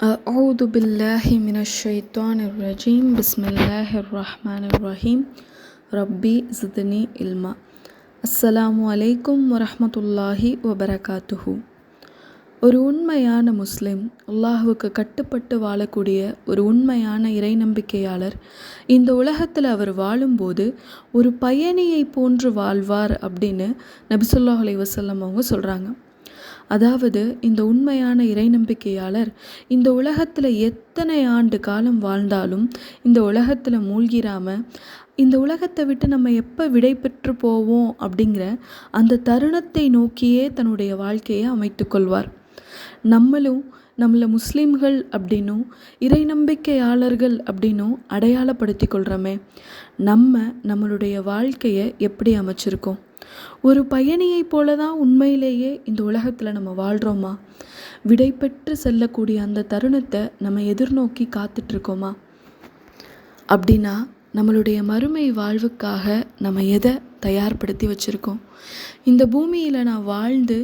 أعوذ بالله من الشيطان الرجيم بسم الله الرحمن الرحيم ربي زدني علما அஸ்ஸலாமு அலைக்கும் வரஹ்மத்துல்லாஹி வபரகாத்துஹு ஒரு உண்மையான முஸ்லிம் அல்லாஹுவுக்கு கட்டுப்பட்டு வாழக்கூடிய ஒரு உண்மையான இறை நம்பிக்கையாளர் இந்த உலகத்தில் அவர் வாழும்போது ஒரு பயணியை போன்று வாழ்வார் அப்படின்னு நபிசுல்லாஹ் அலைஹி வஸல்லம் அவங்க சொல்கிறாங்க அதாவது இந்த உண்மையான இறை நம்பிக்கையாளர் இந்த உலகத்தில் எத்தனை ஆண்டு காலம் வாழ்ந்தாலும் இந்த உலகத்தில் மூழ்கிராம இந்த உலகத்தை விட்டு நம்ம எப்போ விடை பெற்று போவோம் அப்படிங்கிற அந்த தருணத்தை நோக்கியே தன்னுடைய வாழ்க்கையை அமைத்து கொள்வார். நம்மளும் நம்மளை முஸ்லீம்கள் அப்படின்னும் இறை நம்பிக்கையாளர்கள் அப்படின்னும் அடையாளப்படுத்தி கொள்கிறோமே நம்ம நம்மளுடைய வாழ்க்கையை எப்படி அமைச்சிருக்கோம்? ஒரு பயணியைப் போல தான் உண்மையிலேயே இந்த உலகத்தில் நம்ம வாழ்கிறோமா விடைபெற்று செல்லக்கூடிய அந்த தருணத்தை நம்ம எதிர்நோக்கி காத்துட்ருக்கோமா அப்படின்னா நம்மளுடைய மறுமை வாழ்வுக்காக நம்ம எதை தயார்படுத்தி வச்சுருக்கோம்? இந்த பூமியில் நான் வாழ்ந்து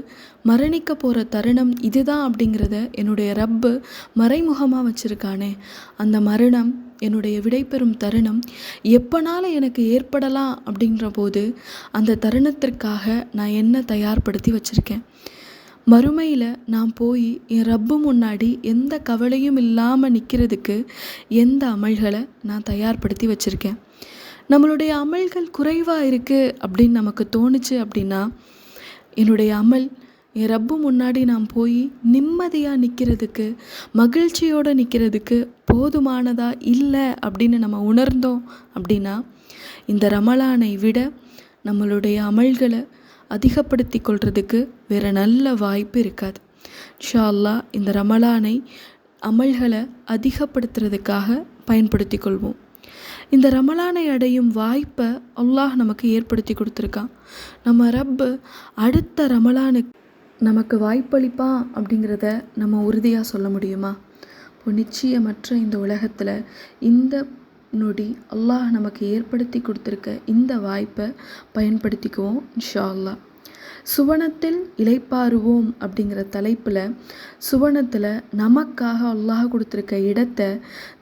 மரணிக்க போகிற தருணம் இதுதான் அப்படிங்கிறத என்னுடைய ரப்பு மறைமுகமாக வச்சுருக்கானே. அந்த மரணம் என்னுடைய விடைபெறும் தருணம் எப்போனால எனக்கு ஏற்படலாம் அப்படின்ற போது அந்த தருணத்திற்காக நான் என்ன தயார்படுத்தி வச்சுருக்கேன்? மறுமையில் நான் போய் என் ரப்பு முன்னாடி எந்த கவலையும் இல்லாமல் நிற்கிறதுக்கு எந்த அமல்களை நான் தயார்படுத்தி வச்சுருக்கேன்? நம்மளுடைய அமல்கள் குறைவாக இருக்குது அப்படின்னு நமக்கு தோணுச்சு அப்படின்னா என்னுடைய அமல் என் ரப்பு முன்னாடி நான் போய் நிம்மதியாக நிற்கிறதுக்கு மகிழ்ச்சியோடு நிற்கிறதுக்கு போதுமானதா இல்லை அப்படின்னு நம்ம உணர்ந்தோம் அப்படின்னா இந்த ரமலானை விட நம்மளுடைய அமல்களை அதிகப்படுத்தி கொள்றதுக்கு வேறு நல்ல வாய்ப்பு இருக்காது. ஷால்லா இந்த ரமலானை அமல்களை அதிகப்படுத்துறதுக்காக பயன்படுத்தி கொள்வோம். இந்த ரமலானை அடையும் வாய்ப்பை அல்லாஹ் நமக்கு ஏற்படுத்தி கொடுத்துருக்கான். நம்ம ரப்பு அடுத்த ரமலானுக்கு நமக்கு வாய்ப்பளிப்பான் அப்படிங்கிறத நம்ம உறுதியாக சொல்ல முடியுமா? இப்போ நிச்சயமற்ற இந்த உலகத்தில் இந்த நொடி அல்லாஹ் நமக்கு ஏற்படுத்தி கொடுத்துருக்க இந்த வாய்ப்பை பயன்படுத்திக்குவோம் இன்ஷா அல்லா சுவனத்தில் இலைப்பாருவோம் அப்படிங்கிற தலைப்பில் சுவனத்தில் நமக்காக அல்லாஹ் கொடுத்துருக்க இடத்தை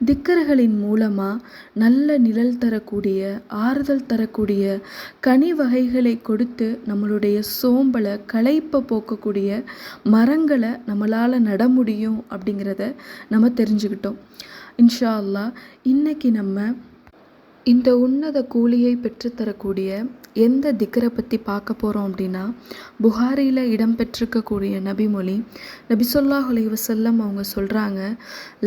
திக்கர்களின் மூலமாக நல்ல நிழல் தரக்கூடிய ஆறுதல் தரக்கூடிய கனி வகைகளை கொடுத்து நம்மளுடைய சோம்பலை களைப்பை போக்கக்கூடிய மரங்களை நம்மளால் நட முடியும் அப்படிங்கிறத நம்ம தெரிஞ்சுக்கிட்டோம். இன்ஷா அல்லாஹ் இன்றைக்கி நம்ம இந்த உன்னத கூலியை பெற்றுத்தரக்கூடிய எந்த திக்கரை பற்றி பார்க்க போகிறோம் அப்படின்னா புகாரியில் இடம்பெற்றிருக்கக்கூடிய நபிமொழி நபிசொல்லாஹ் வசல்லம் அவங்க சொல்கிறாங்க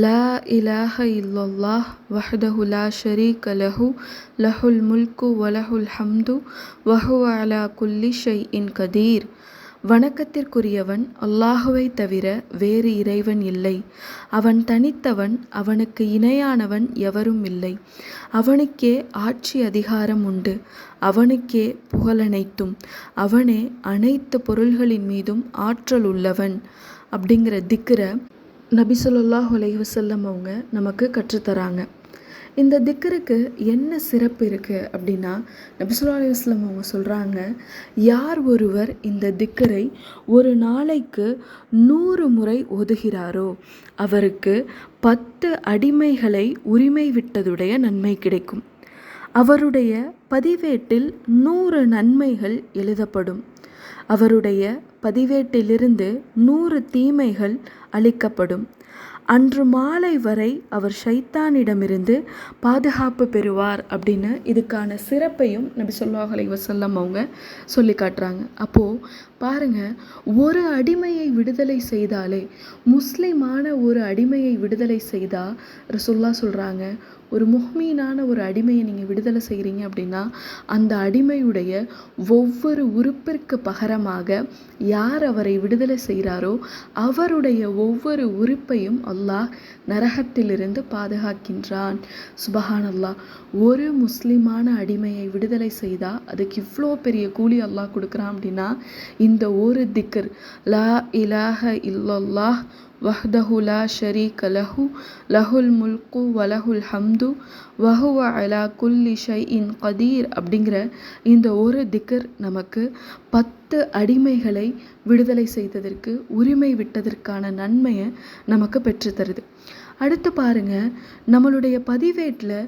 லா இலாஹ இல்லல்லாஹ் வஹ்தஹு லா ஷரீக லஹு லஹுல் முல்கு வலஹுல் ஹம்து வஹு அலா குல்லி ஷை இன் கதீர். வணக்கத்திற்குரியவன் அல்லாஹுவை தவிர வேறு இறைவன் இல்லை. அவன் தனித்தவன் அவனுக்கு இணையானவன் எவரும் இல்லை. அவனுக்கே ஆட்சி அதிகாரம் உண்டு. அவனுக்கே புகழனைத்தும் அவனே அனைத்து பொருள்களின் மீதும் ஆற்றல் உள்ளவன். அப்படிங்கிற திக்கிற நபி சொல்லாஹ் வசல்லம் அவங்க நமக்கு கற்றுத்தராங்க. இந்த திக்கருக்கு என்ன சிறப்பு இருக்குது அப்படின்னா நபிசுல்லா அலுவலம் அவங்க சொல்கிறாங்க யார் ஒருவர் இந்த திக்கரை ஒரு நாளைக்கு நூறு முறை ஒதுகிறாரோ அவருக்கு பத்து அடிமைகளை உரிமை விட்டதுடைய நன்மை கிடைக்கும். அவருடைய பதிவேட்டில் நூறு நன்மைகள் எழுதப்படும். அவருடைய பதிவேட்டிலிருந்து நூறு தீமைகள் அளிக்கப்படும் அன்று மாலை வரை அவர் ஷைத்தானிடமிருந்து பாதுகாப்பு பெறுவார் அப்படின்னு இதுக்கான சிறப்பையும் நபி சொல்லாஹ் அலை வசல்லம் அவங்க சொல்லி காட்டுறாங்க. அப்போது பாருங்கள் ஒரு அடிமையை விடுதலை செய்தாலே முஸ்லீமான ஒரு அடிமையை விடுதலை செய்தால் ரசுல்லா சொல்கிறாங்க ஒரு முஹ்மீனான ஒரு அடிமையை நீங்கள் விடுதலை செய்கிறீங்க அப்படின்னா அந்த அடிமையுடைய ஒவ்வொரு உறுப்பிற்கு பகரமாக யார் அவரை விடுதலை செய்கிறாரோ அவருடைய ஒவ்வொரு உறுப்பையும் அல்லாஹ் நரகத்திலிருந்து பாதுகாக்கின்றான். சுபஹான் அல்லாஹ் ஒரு முஸ்லிமான அடிமையை விடுதலை செய்தால் அதுக்கு இவ்வளோ பெரிய கூலி அல்லாஹ் கொடுக்குறான் அப்படின்னா இந்த ஒரு திக்கர் லா இலாஹ இல்லல்லாஹ் வஹ்தஹு லா ஷரீக லஹு லஹுல் முல்கு வலஹுல் ஹம்து வஹுவ அலா குல்லி ஷைஇன் கதீர் அப்படிங்கிற இந்த ஒரு திக்கர் நமக்கு பத்து அடிமைகளை விடுதலை செய்ததற்கு உரிமை விட்டதற்கான நன்மையை நமக்கு பெற்றுத்தருது அடுத்து பாருங்க நம்மளுடைய பதிவேட்டில்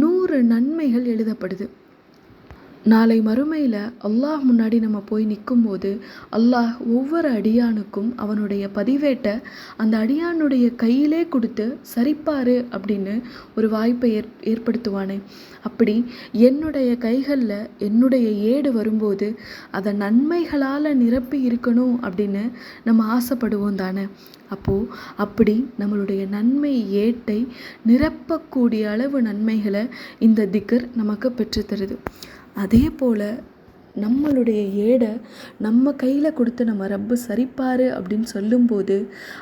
நூறு நன்மைகள் எழுதப்படுது. நாளை மறுமையில் அல்லாஹ் முன்னாடி நம்ம போய் நிற்கும்போது அல்லாஹ் ஒவ்வொரு அடியானுக்கும் அவனுடைய பதிவேட்டை அந்த அடியானுடைய கையிலே கொடுத்து சரிப்பாரு அப்படின்னு ஒரு வாய்ப்பை ஏற் ஏற்படுத்துவானே. அப்படி என்னுடைய கைகளில் என்னுடைய ஏடு வரும்போது அதை நன்மைகளால் நிரப்பி இருக்கணும் அப்படின்னு நம்ம ஆசைப்படுவோம் தானே. அப்போது அப்படி நம்மளுடைய நன்மை ஏட்டை நிரப்பக்கூடிய அளவு நன்மைகளை இந்த திக்கர் நமக்கு பெற்றுத்தருது. அதே போல் நம்மளுடைய ஏடை நம்ம கையில் கொடுத்து நம்ம ரப்பு சரிப்பாரு அப்படின்னு சொல்லும்போது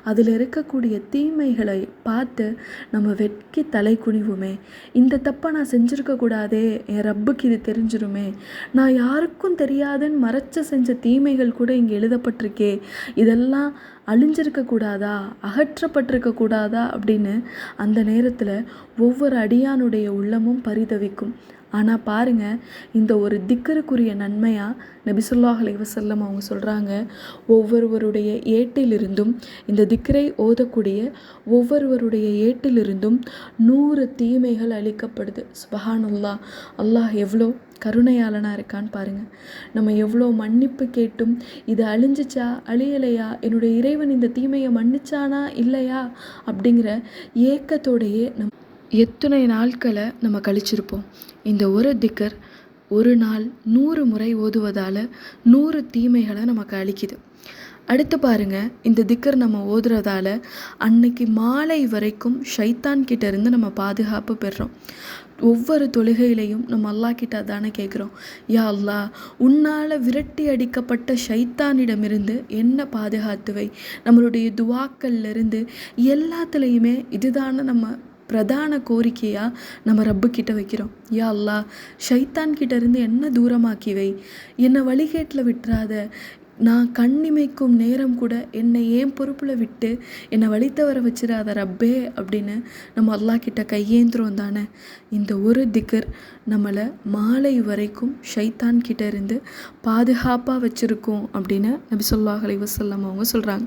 அதில் இருக்கக்கூடிய தீமைகளை பார்த்து நம்ம வெட்கி தலை குனிவுமே. இந்த தப்பை நான் செஞ்சுருக்கக்கூடாதே என் ரப்புக்கு இது தெரிஞ்சிருமே. நான் யாருக்கும் தெரியாதுன்னு மறைச்சு செஞ்ச தீமைகள் கூட இங்கே எழுதப்பட்டிருக்கே. இதெல்லாம் அழிஞ்சிருக்கக்கூடாதா அகற்றப்பட்டிருக்கக்கூடாதா அப்படின்னு அந்த நேரத்தில் ஒவ்வொரு அடியானுடைய உள்ளமும் பரிதவிக்கும். ஆனால் பாருங்கள் இந்த ஒரு திக்கருக்குரிய நன்மையாக நபிசுல்லாஹ் அலைவசல்லம் அவங்க சொல்கிறாங்க ஒவ்வொருவருடைய ஏட்டிலிருந்தும் இந்த திக்கரை ஓதக்கூடிய ஒவ்வொருவருடைய ஏட்டிலிருந்தும் நூறு தீமைகள் அளிக்கப்படுது சுபஹானுல்லா அல்லாஹ் எவ்வளோ கருணையாளனாக இருக்கான்னு பாருங்கள் நம்ம எவ்வளோ மன்னிப்பு கேட்டும் இது அழிஞ்சிச்சா அழியலையா என்னுடைய இறைவன் இந்த தீமையை மன்னிச்சானா இல்லையா அப்படிங்கிற ஏக்கத்தோடையே நம் எத்தனை நாட்களை நம்ம கழிச்சிருப்போம்? இந்த ஒரு திக்கர் ஒரு நாள் நூறு முறை ஓதுவதால் நூறு தீமைகளை நமக்கு அளிக்குது. அடுத்து பாருங்க இந்த திக்கர் நம்ம ஓதுறதால அன்னைக்கு மாலை வரைக்கும் ஷைத்தான் கிட்ட இருந்து நம்ம பாதுகாப்பு பெறுறோம். ஒவ்வொரு தொழுகையிலையும் நம்ம அல்லா கிட்ட தானே கேட்குறோம் யா அல்லா உன்னால் விரட்டி அடிக்கப்பட்ட ஷைத்தானிடமிருந்து என்ன பாதுகாத்துவை நம்மளுடைய துவாக்கள்லேருந்து எல்லாத்துலேயுமே இதுதானே நம்ம பிரதான கோரிக்கையாக நம்ம ரப்புக்கிட்ட வைக்கிறோம். யா அல்லா ஷைத்தான் கிட்டேருந்து என்ன தூரமாக்கி வை? என்னை வழிகேட்டில் விட்டுறாத. நான் கண்ணிமைக்கும் நேரம் கூட என்னை ஏன் பொறுப்பில் விட்டு என்னை வழித்தவர வச்சிடாத ரப்பே அப்படின்னு நம்ம அல்லா கிட்ட கையேந்திரம் தானே? இந்த ஒரு திக்கர் நம்மளை மாலை வரைக்கும் ஷைத்தான் கிட்ட இருந்து பாதுகாப்பாக வச்சுருக்கோம் அப்படின்னு நபி சொல்லாஹ் அலி அவங்க சொல்கிறாங்க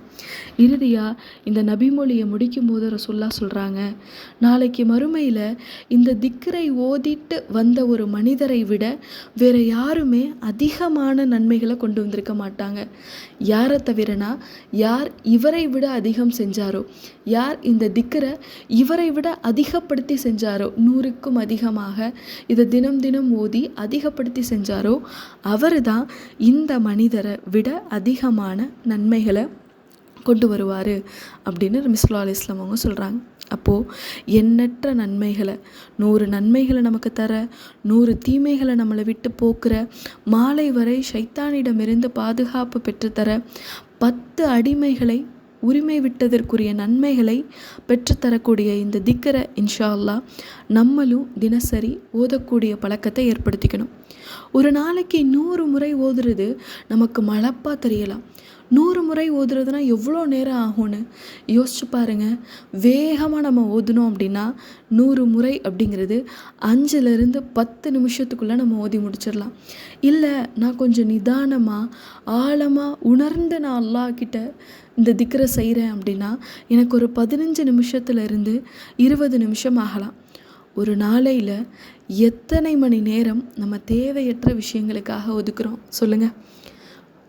இறுதியாக இந்த நபிமொழியை முடிக்கும் போது ரசுல்லா சொல்கிறாங்க நாளைக்கு மறுமையில் இந்த திக்கரை ஓதிட்டு வந்த ஒரு மனிதரை விட வேற யாருமே அதிகமான நன்மைகளை கொண்டு வந்திருக்க மாட்டாங்க. யாரை தவிரனா யார் இவரை விட அதிகம் செஞ்சாரோ யார் இந்த திக்கரை இவரை விட அதிகப்படுத்தி செஞ்சாரோ நூறுக்கும் அதிகமாக இதை தினம் தினம் ஓதி அதிகப்படுத்தி செஞ்சாரோ அவர் தான் இந்த மனிதரை விட அதிகமான நன்மைகளை கொண்டு வருவார் அப்படின்னு மிஸ்லா அலி இஸ்லாம் அவங்க சொல்கிறாங்க அப்போது எண்ணற்ற நன்மைகளை நூறு நன்மைகளை நமக்கு தர நூறு தீமைகளை நம்மளை விட்டு போக்குற மாலை வரை ஷைத்தானிடமிருந்து பாதுகாப்பு பெற்றுத்தர பத்து அடிமைகளை உரிமை விட்டதற்குரிய நன்மைகளை பெற்றுத்தரக்கூடிய இந்த திக்கரை இன்ஷா அல்லா நம்மளும் தினசரி ஓதக்கூடிய பழக்கத்தை ஏற்படுத்திக்கணும். ஒரு நாளைக்கு நூறு முறை ஓதுறது நமக்கு மழப்பாக தெரியலாம். நூறு முறை ஓதுறதுனா எவ்வளோ நேரம் ஆகும்னு? யோசிச்சு பாருங்கள் வேகமாக நம்ம ஓதுனோம் அப்படின்னா நூறு முறை அப்படிங்கிறது அஞ்சுலேருந்து பத்து நிமிஷத்துக்குள்ளே நம்ம ஓதி முடிச்சிடலாம். இல்லை நான் கொஞ்சம் நிதானமாக ஆழமாக உணர்ந்து நான் அல்லாஹ் கிட்ட இந்த திக்கரை செய்கிறேன் அப்படின்னா எனக்கு ஒரு பதினஞ்சு நிமிஷத்துலேருந்து இருபது நிமிஷம் ஆகலாம். ஒரு நாளையில் எத்தனை மணி நேரம் நம்ம தேவையற்ற விஷயங்களுக்காக ஒதுக்குறோம்? சொல்லுங்கள்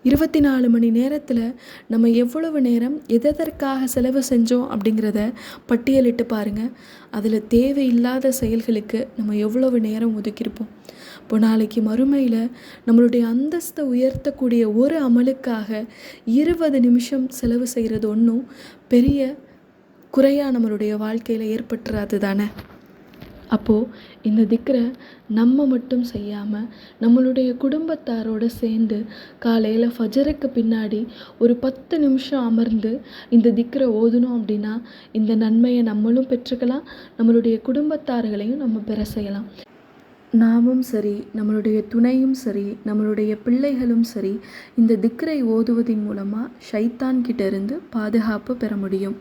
இருபத்தி நாலு மணி நேரத்தில் நம்ம எவ்வளவு நேரம் எதற்காக செலவு செஞ்சோம் அப்படிங்கிறத பட்டியலிட்டு பாருங்கள் அதில் தேவையில்லாத செயல்களுக்கு நம்ம எவ்வளவு நேரம் ஒதுக்கியிருப்போம்? இப்போ நாளைக்கு மறுமையில் நம்மளுடைய அந்தஸ்தை உயர்த்தக்கூடிய ஒரு அமலுக்காக இருபது நிமிஷம் செலவு செய்கிறது ஒன்றும் பெரிய குறையாக நம்மளுடைய வாழ்க்கையில் ஏற்பட்டுறாது தானே அப்போது இந்த திக்கரை நம்ம மட்டும் செய்யாமல் நம்மளுடைய குடும்பத்தாரோடு சேர்ந்து காலையில் ஃபஜருக்கு பின்னாடி ஒரு பத்து நிமிஷம் அமர்ந்து இந்த திக்கரை ஓதுனோம் அப்படின்னா இந்த நன்மையை நம்மளும் பெற்றுக்கலாம் நம்மளுடைய குடும்பத்தார்களையும் நம்ம பெற செய்யலாம். நாமும் சரி நம்மளுடைய துணையும் சரி நம்மளுடைய பிள்ளைகளும் சரி இந்த திக்ரை ஓதுவதன் மூலமாக ஷைத்தான்கிட்ட இருந்து பாதுகாப்பு பெற முடியும்.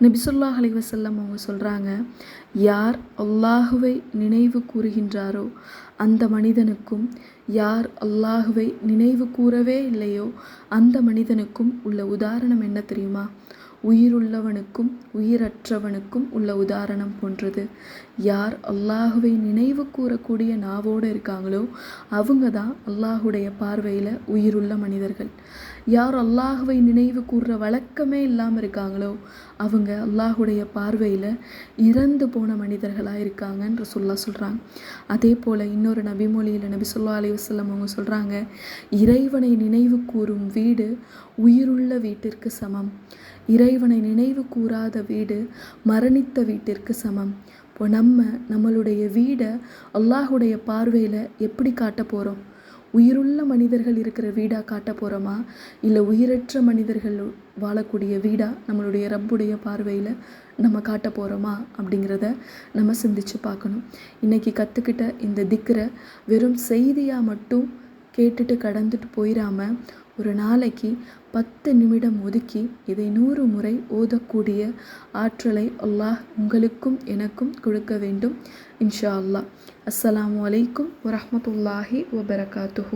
நபிசுல்லா அலிவசல்லம் அவங்க சொல்கிறாங்க யார் அல்லாஹுவை நினைவு கூறுகின்றாரோ அந்த மனிதனுக்கும் யார் அல்லாஹுவை நினைவு கூறவே இல்லையோ அந்த மனிதனுக்கும் உள்ள உதாரணம் என்ன தெரியுமா? உயிருள்ளவனுக்கும் உயிரற்றவனுக்கும் உள்ள உதாரணம் போன்றது. யார் அல்லாஹுவை நினைவு கூறக்கூடிய நாவோடு இருக்காங்களோ அவங்க தான் அல்லாஹுடைய பார்வையில் உயிருள்ள மனிதர்கள். யார் அல்லாஹுவை நினைவு கூறுற வழக்கமே இல்லாமல் இருக்காங்களோ அவங்க அல்லாஹுடைய பார்வையில் இறந்து போன மனிதர்களாக இருக்காங்கன்ற சொல்ல சொல்கிறாங்க அதே போல் இன்னொரு நபிமொழியில் நபி சொல்லா அலி வசல்லம் அவங்க சொல்கிறாங்க இறைவனை நினைவு கூறும் வீடு உயிருள்ள வீட்டிற்கு சமம். இறைவனை நினைவு கூறாத வீடு மரணித்த வீட்டிற்கு சமம். இப்போ நம்ம நம்மளுடைய வீடை அல்லாஹுடைய பார்வையில் எப்படி காட்ட போகிறோம் உயிருள்ள மனிதர்கள் இருக்கிற வீடாக காட்ட போகிறோமா இல்லை உயிரற்ற மனிதர்கள் வாழக்கூடிய வீடாக நம்மளுடைய ரப்புடைய பார்வையில் நம்ம காட்ட போகிறோமா அப்படிங்கிறத நம்ம சிந்திச்சு பார்க்கணும். இன்றைக்கி கற்றுக்கிட்ட இந்த திக்கரை வெறும் செய்தியாக மட்டும் கேட்டுட்டு கடந்துட்டு போயிடாமல் ஒரு நாளைக்கு பத்து நிமிடம் ஒதுக்கி இதை நூறு முறை ஓதக்கூடிய ஆற்றலை அல்லாஹ் உங்களுக்கும் எனக்கும் கொடுக்க வேண்டும் இன்ஷா அல்லாஹ். அஸ்ஸலாமு அலைக்கும் வரமத்துல்லாஹி வபரகாத்துஹு.